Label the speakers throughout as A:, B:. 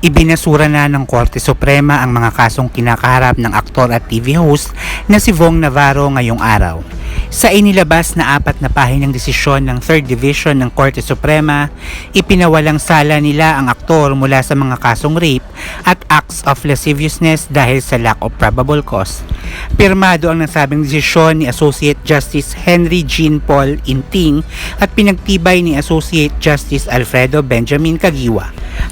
A: Ibinasura na ng Korte Suprema ang mga kasong kinakaharap ng aktor at TV host na si Vong Navarro ngayong araw. Sa inilabas na apat na pahinang desisyon ng 3rd Division ng Korte Suprema, ipinawalang sala nila ang aktor mula sa mga kasong rape at acts of lasciviousness dahil sa lack of probable cause. Pirmado ang nasabing desisyon ni Associate Justice Henry Jean Paul Inting at pinagtibay ni Associate Justice Alfredo Benjamin Kagiwa.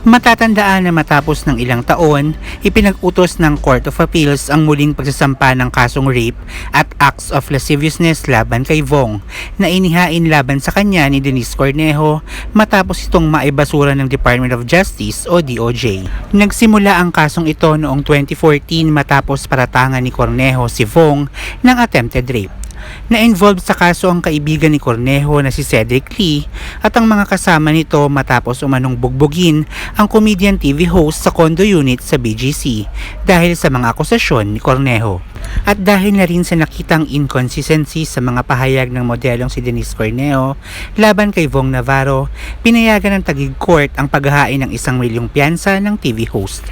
A: Matatandaan na matapos ng ilang taon, ipinag-utos ng Court of Appeals ang muling pagsasampa ng kasong rape at acts of lasciviousness laban kay Vong na inihain laban sa kanya ni Denise Cornejo matapos itong maibasura ng Department of Justice o DOJ. Nagsimula ang kasong ito noong 2014 matapos paratangan ni Cornejo si Vong ng attempted rape. Na-involved sa kaso ang kaibigan ni Cornejo na si Cedric Lee at ang mga kasama nito matapos umanong bugbugin ang comedian TV host sa condo unit sa BGC dahil sa mga akusasyon ni Cornejo. At dahil na rin sa nakitang inconsistency sa mga pahayag ng modelong si Denise Cornejo laban kay Vong Navarro, pinayagan ng Tagig Court ang paghahain ng isang milyong piyansa ng TV host.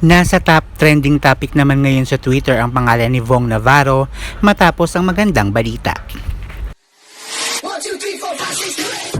A: Nasa top trending topic naman ngayon sa Twitter ang pangalan ni Vong Navarro matapos ang magandang balita. 1, 2, 3, 4, 5, 6, 7.